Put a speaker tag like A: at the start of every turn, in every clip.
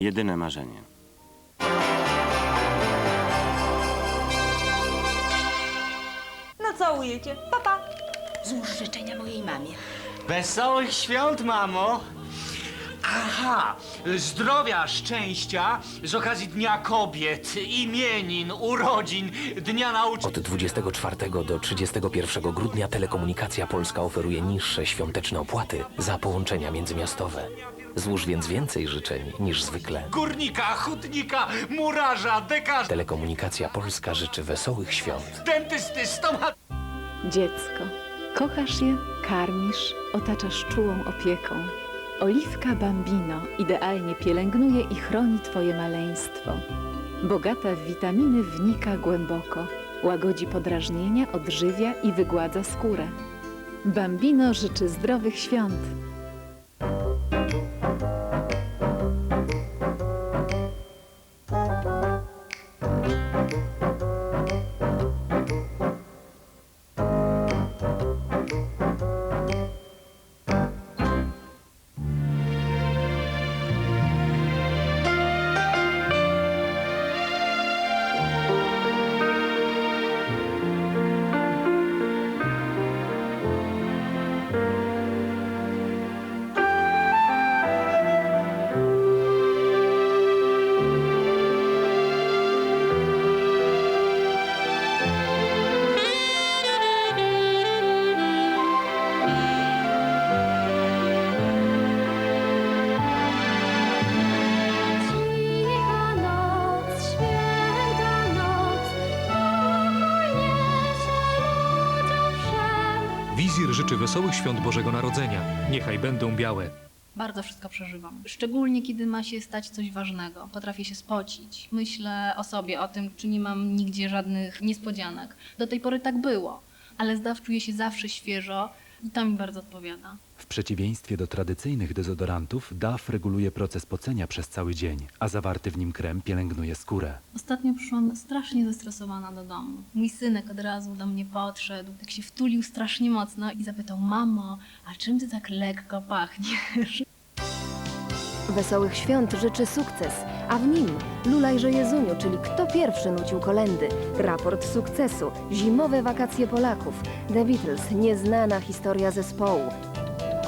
A: Jedyne marzenie.
B: No całujecie. Papa.
C: Złóż życzenia mojej mamie.
D: Wesołych świąt, mamo! Aha, zdrowia, szczęścia z okazji Dnia Kobiet, imienin, urodzin, Dnia Nauczyciela.
E: Od 24 do 31 grudnia Telekomunikacja Polska oferuje niższe świąteczne opłaty za połączenia międzymiastowe. Złóż więc więcej życzeń niż zwykle.
D: Górnika, hutnika, murarza, dekarza,
E: Telekomunikacja Polska życzy wesołych świąt.
D: dentysty, stomat...
F: Dziecko. Kochasz je, karmisz, otaczasz czułą opieką. Oliwka Bambino idealnie pielęgnuje i chroni Twoje maleństwo. Bogata w witaminy wnika głęboko. Łagodzi podrażnienia, odżywia i wygładza skórę. Bambino życzy zdrowych świąt.
G: Wizir życzy wesołych świąt Bożego Narodzenia. Niechaj będą białe.
H: Bardzo wszystko przeżywam. Szczególnie kiedy ma się stać coś ważnego. Potrafię się spocić. Myślę o sobie, o tym, czy nie mam nigdzie żadnych niespodzianek. Do tej pory tak było, ale zdaw czuję się zawsze świeżo i to mi bardzo odpowiada.
I: W przeciwieństwie do tradycyjnych dezodorantów, DAF reguluje proces pocenia przez cały dzień, a zawarty w nim krem pielęgnuje skórę.
H: Ostatnio przyszłam strasznie zestresowana do domu. Mój synek od razu do mnie podszedł, tak się wtulił strasznie mocno i zapytał: Mamo, a czym ty tak lekko pachniesz?
J: Wesołych świąt życzy sukces, a w nim Lulajże Jezuniu, czyli kto pierwszy nucił kolendy, raport sukcesu, zimowe wakacje Polaków, The Beatles, nieznana historia zespołu,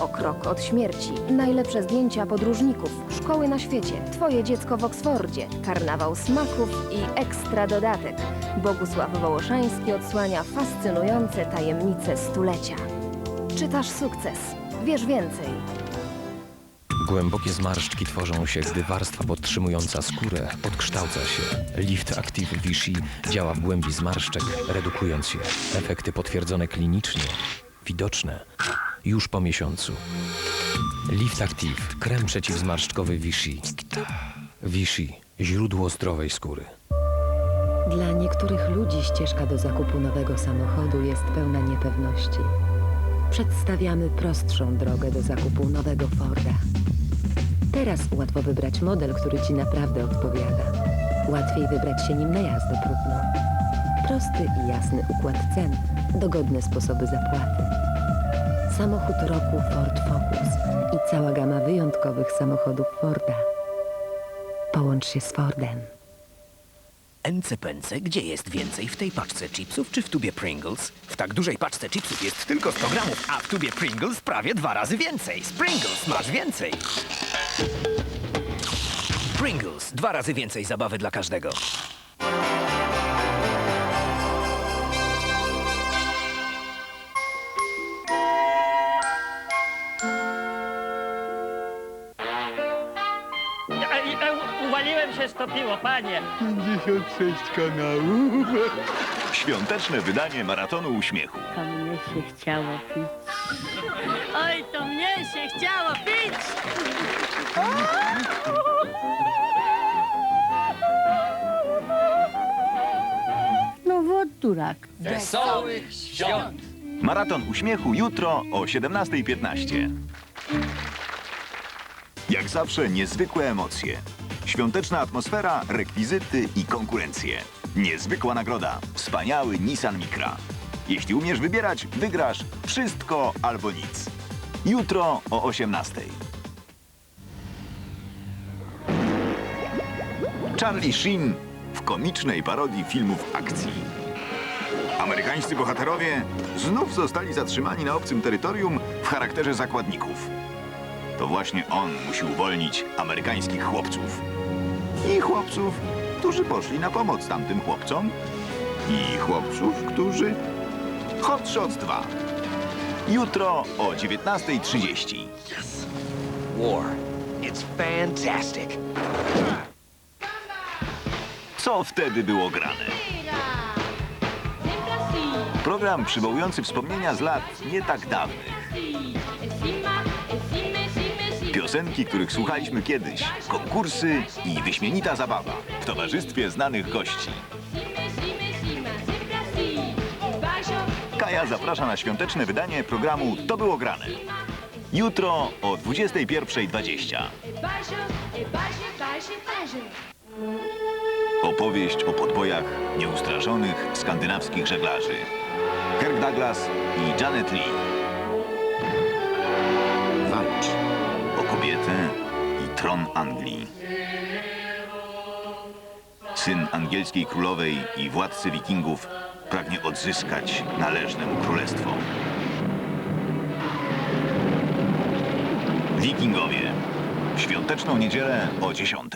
J: o krok od śmierci, najlepsze zdjęcia podróżników, szkoły na świecie, twoje dziecko w Oksfordzie, karnawał smaków i ekstra dodatek. Bogusław Wołoszański odsłania fascynujące tajemnice stulecia. Czytasz sukces. Wiesz więcej.
E: Głębokie zmarszczki tworzą się, gdy warstwa podtrzymująca skórę odkształca się. Lift Active Vichy działa w głębi zmarszczek, redukując je. Efekty potwierdzone klinicznie, widoczne już po miesiącu. Lift Active, krem przeciwzmarszczkowy Vichy. Vichy, źródło zdrowej skóry.
J: Dla niektórych ludzi ścieżka do zakupu nowego samochodu jest pełna niepewności. Przedstawiamy prostszą drogę do zakupu nowego Forda. Teraz łatwo wybrać model, który Ci naprawdę odpowiada. Łatwiej wybrać się nim na jazdę próbną. Prosty i jasny układ cen, dogodne sposoby zapłaty. Samochód roku Ford Focus i cała gama wyjątkowych samochodów Forda. Połącz się z Fordem.
E: Ence pęce, gdzie jest więcej? W tej paczce chipsów czy w tubie Pringles? W tak dużej paczce chipsów jest tylko 100 gramów, a w tubie Pringles prawie dwa razy więcej. Z Pringles masz więcej. Pringles, dwa razy więcej zabawy dla każdego.
D: Uwaliłem się, stopiło, panie.
K: Świąteczne wydanie Maratonu Uśmiechu.
L: To mnie się chciało pić. Oj, to mnie się chciało pić! No woddurak.
D: Wesołych świąt!
K: Maraton Uśmiechu jutro o 17.15. Jak zawsze niezwykłe emocje. Świąteczna atmosfera, rekwizyty i konkurencje. Niezwykła nagroda. Wspaniały Nissan Micra. Jeśli umiesz wybierać, wygrasz wszystko albo nic. Jutro o 18.00. Charlie Sheen w komicznej parodii filmów akcji. Amerykańscy bohaterowie znów zostali zatrzymani na obcym terytorium w charakterze zakładników. To właśnie on musi uwolnić amerykańskich chłopców. I chłopców, którzy poszli na pomoc tamtym chłopcom. I chłopców, którzy... Hot Shots 2. Jutro o 19.30.
A: War. It's fantastic.
K: Co wtedy było grane? Program przywołujący wspomnienia z lat nie tak dawnych. Piosenki, których słuchaliśmy kiedyś, konkursy i wyśmienita zabawa w towarzystwie znanych gości. Kaja zaprasza na świąteczne wydanie programu To było grane. Jutro o 21.20. Opowieść o podbojach nieustraszonych skandynawskich żeglarzy. Kirk Douglas i Janet Lee. Tron Anglii. Syn angielskiej królowej i władcy wikingów pragnie odzyskać należne mu królestwo. Wikingowie. W świąteczną niedzielę o 10.